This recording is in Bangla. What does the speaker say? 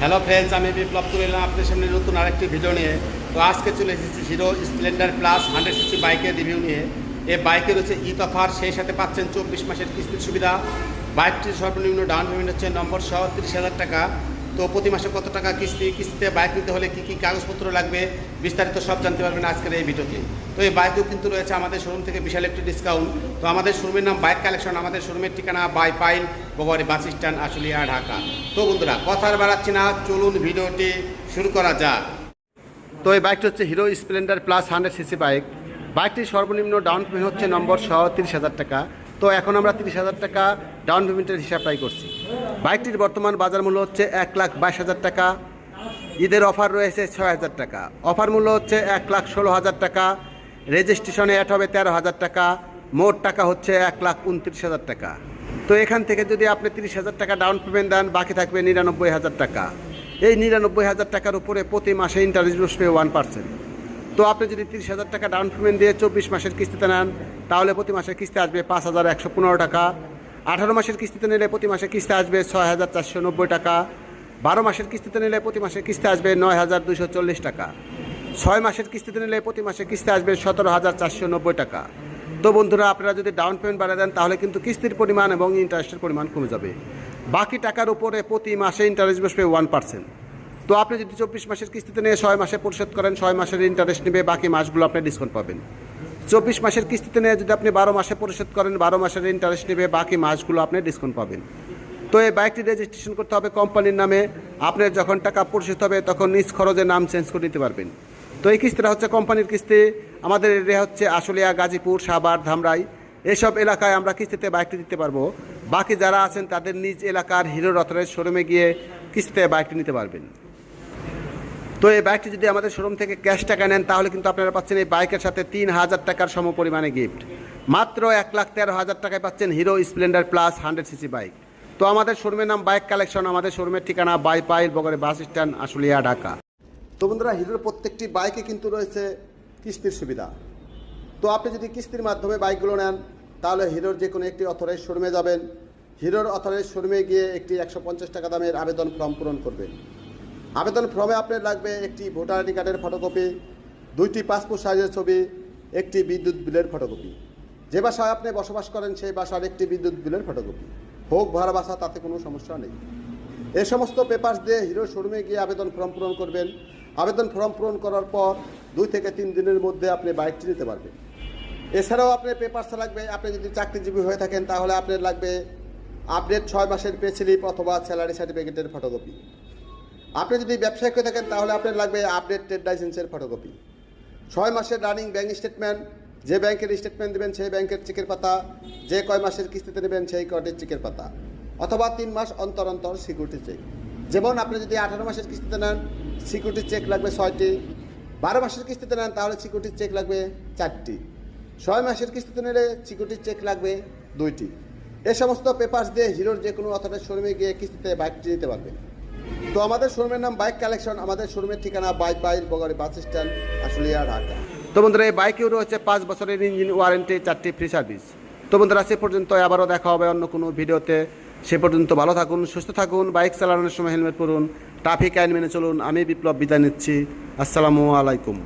হ্যালো ফ্রেন্ডস আমি বিপ্লব চলে এলাম আপনাদের সামনে নতুন আরেকটি ভিডিও নিয়ে। তো আজকে চলে এসেছি Hero Splendor plus hundred CC বাইকের রিভিউ নিয়ে। এই বাইকে রয়েছে ইত অফার, সেই সাথে পাচ্ছেন চব্বিশ মাসের কিস্তির সুবিধা। বাইকটির সর্বনিম্ন ডাউন পেমেন্ট হচ্ছে নম্বর সহ তিরিশ হাজার টাকা। তো প্রতি মাসে কত টাকা কিস্তি, কিস্তিতে বাইক নিতে হলে কী কী কাগজপত্র লাগবে, বিস্তারিত সব জানতে পারবেন আজকের এই ভিডিওতে। তো এই বাইকও কিন্তু রয়েছে আমাদের শোরুম থেকে বিশাল একটি ডিসকাউন্ট তো আমাদের শোরুমের নাম বাইক কালেকশন আমাদের শোরুমের ঠিকানা বাই পাইল বগরি বাস স্ট্যান্ড আশুলিয়া, ঢাকা। তো বন্ধুরা কথা আর বাড়াচ্ছি না, চলুন ভিডিওটি শুরু করা যাক। তো এই বাইকটি হচ্ছে Hero Splendor plus hundred CC bike. বাইকটির সর্বনিম্ন ডাউন পেমেন্ট হচ্ছে নম্বর সহ তিরিশ হাজার টাকা। তো এখন আমরা তিরিশ হাজার টাকা ডাউন পেমেন্টের হিসাব হিসাবটাই করছি। বাইকটির বর্তমান বাজার মূল্য হচ্ছে এক লাখ বাইশ হাজার টাকা। ঈদের অফার রয়েছে ছয় হাজার টাকা। অফার মূল্য হচ্ছে এক লাখ ষোলো হাজার টাকা। রেজিস্ট্রেশনে অ্যাড হবে তেরো হাজার টাকা। মোট টাকা হচ্ছে এক লাখ উনত্রিশ হাজার টাকা। তো এখান থেকে যদি আপনি তিরিশ হাজার টাকা ডাউন পেমেন্ট দেন, বাকি থাকবে নিরানব্বই হাজার টাকা। এই নিরানব্বই হাজার টাকার উপরে প্রতি মাসে ইন্টারেস্ট বসবে ওয়ান পার্সেন্ট তো আপনি যদি তিরিশ হাজার টাকা ডাউন পেমেন্ট দিয়ে চব্বিশ মাসের কিস্তিতে নেন, তাহলে প্রতি মাসের কিস্তি আসবে পাঁচ হাজার একশো পনেরো টাকা। আঠারো মাসের কিস্তিতে নিলে প্রতি মাসে কিস্তি আসবে ছয় হাজার চারশো নব্বই টাকা। বারো মাসের কিস্তিতে নিলে প্রতি মাসে কিস্তি আসবে নয় হাজার দুশো চল্লিশ টাকা। ছয় মাসের কিস্তিতে নিলে প্রতি মাসে কিস্তি আসবে সতেরো হাজার চারশো নব্বই টাকা। তো বন্ধুরা, আপনারা যদি ডাউন পেমেন্ট বাড়িয়ে দেন, তাহলে কিন্তু কিস্তির পরিমাণ এবং ইন্টারেস্টের পরিমাণ কমে যাবে। বাকি টাকার উপরে প্রতি মাসে ইন্টারেস্ট বসবে ওয়ান পার্সেন্ট তো আপনি যদি চব্বিশ মাসের কিস্তিতে নিয়ে ছয় মাসে পরিশোধ করেন, ছয় মাসের ইন্টারেস্ট নেবে, বাকি মাসগুলো আপনি ডিসকাউন্ট পাবেন। চব্বিশ মাসের কিস্তিতে নিয়ে যদি আপনি বারো মাসে পরিশোধ করেন, বারো মাসের ইন্টারেস্ট নেবে, বাকি মাসগুলো আপনি ডিসকাউন্ট পাবেন। তো এই বাইকটি রেজিস্ট্রেশন করতে হবে কোম্পানির নামে। আপনার যখন টাকা পরিশোধ হবে, তখন নিজ খরচে নাম চেঞ্জ করে নিতে পারবেন। তো এই কিস্তিটা হচ্ছে কোম্পানির কিস্তি। আমাদের এরিয়া হচ্ছে আশুলিয়া, গাজীপুর, সাভার, ধামরাই। এসব এলাকায় আমরা কিস্তিতে বাইকটি দিতে পারব। বাকি যারা আছেন, তাদের নিজ এলাকার হিরো রথরের শোরুমে গিয়ে কিস্তিতে বাইকটি নিতে পারবেন। তো এই বাইকটি যদি আমাদের শোরুম থেকে ক্যাশ টাকা নেন, তাহলে কিন্তু আপনারা পাচ্ছেন এই বাইকের সাথে তিন হাজার টাকার সম পরিমাণে গিফট মাত্র এক লাখ তেরো হাজার টাকায় পাচ্ছেন Hero Splendor plus hundred CC bike তো আমাদের শোরুমের নাম বাইক কালেকশন আমাদের শোরুমের ঠিকানা বাই পাইল বগরে বাস স্ট্যান্ড, আশুলিয়া, ঢাকা। তো বন্ধুরা হিরোর প্রত্যেকটি বাইকে কিন্তু রয়েছে কিস্তির সুবিধা। তো আপনি যদি কিস্তির মাধ্যমে বাইকগুলো নেন, তাহলে হিরোর যে কোনো একটি অথরাইজ শোরুমে যাবেন। হিরোর অথরাইজ শোরুমে গিয়ে একটি একশো পঞ্চাশ টাকা দামের আবেদন ফর্ম পূরণ করবেন। আবেদন ফর্মে আপনার লাগবে একটি ভোটার আইডি কার্ডের ফটোকপি দুইটি পাসপোর্ট সাইজের ছবি, একটি বিদ্যুৎ বিলের ফটোকপি যে বাসায় আপনি বসবাস করেন, সেই বাসার একটি বিদ্যুৎ বিলের ফটোকপি হোক ভাড়া বাসা, তাতে কোনো সমস্যা নেই। এ সমস্ত পেপার্স দিয়ে হিরো শোরুমে গিয়ে আবেদন ফর্ম পূরণ করবেন। আবেদন ফর্ম পূরণ করার পর দুই থেকে তিন দিনের মধ্যে আপনি বাইকটি নিতে পারবেন। এছাড়াও আপনার পেপার্স লাগবে, আপনি যদি চাকরিজীবী হয়ে থাকেন, তাহলে আপনার লাগবে আপডেট ছয় মাসের পে স্লিপ অথবা স্যালারি সার্টিফিকেটের ফটোকপি আপনি যদি ব্যবসায়িক হয়ে থাকেন, তাহলে আপনার লাগবে আপডেট ট্রেড লাইসেন্সের ফটোকপি ছয় মাসের রানিং ব্যাংক স্টেটমেন্ট যে ব্যাংকের স্টেটমেন্ট দেবেন, সেই ব্যাংকের চেকের পাতা, যে কয় মাসের কিস্তিতে নেবেন, সেই কয়টির চেকের পাতা, অথবা তিন মাস অন্তর অন্তর সিকিউরিটি চেক যেমন আপনি যদি আঠারো মাসের কিস্তিতে নেন সিকিউরিটি চেক লাগবে ছয়টি। বারো মাসের কিস্তিতে নেন, তাহলে সিকিউরিটি চেক লাগবে চারটি। ছয় মাসের কিস্তিতে নিলে সিকিউরিটি চেক লাগবে দুইটি। এ সমস্ত পেপার্স দিয়ে হিরোর যে কোনো অথবা শোরুমে গিয়ে কিস্তিতে বাইকটি নিতে পারবে। তো আমাদের শোরুমের নাম বাইক কালেকশন, আমাদের শোরুমের ঠিকানা বাইক বাইল বগরে বাস স্ট্যান্ড আসলিয়া ঢাকা। তো বন্ধুরা, এই বাইকেও রয়েছে পাঁচ বছরের ইঞ্জিন ওয়ারেন্টি চারটি ফ্রি সার্ভিস তো বন্ধুরা, সে পর্যন্ত আবারও দেখা হবে অন্য কোনো ভিডিওতে। সে পর্যন্ত ভালো থাকুন, সুস্থ থাকুন, বাইক চালানোর সময় হেলমেট পরুন, ট্রাফিক আইন মেনে চলুন। আমি বিপ্লব বিদায় নিচ্ছি। আসসালামু আলাইকুম।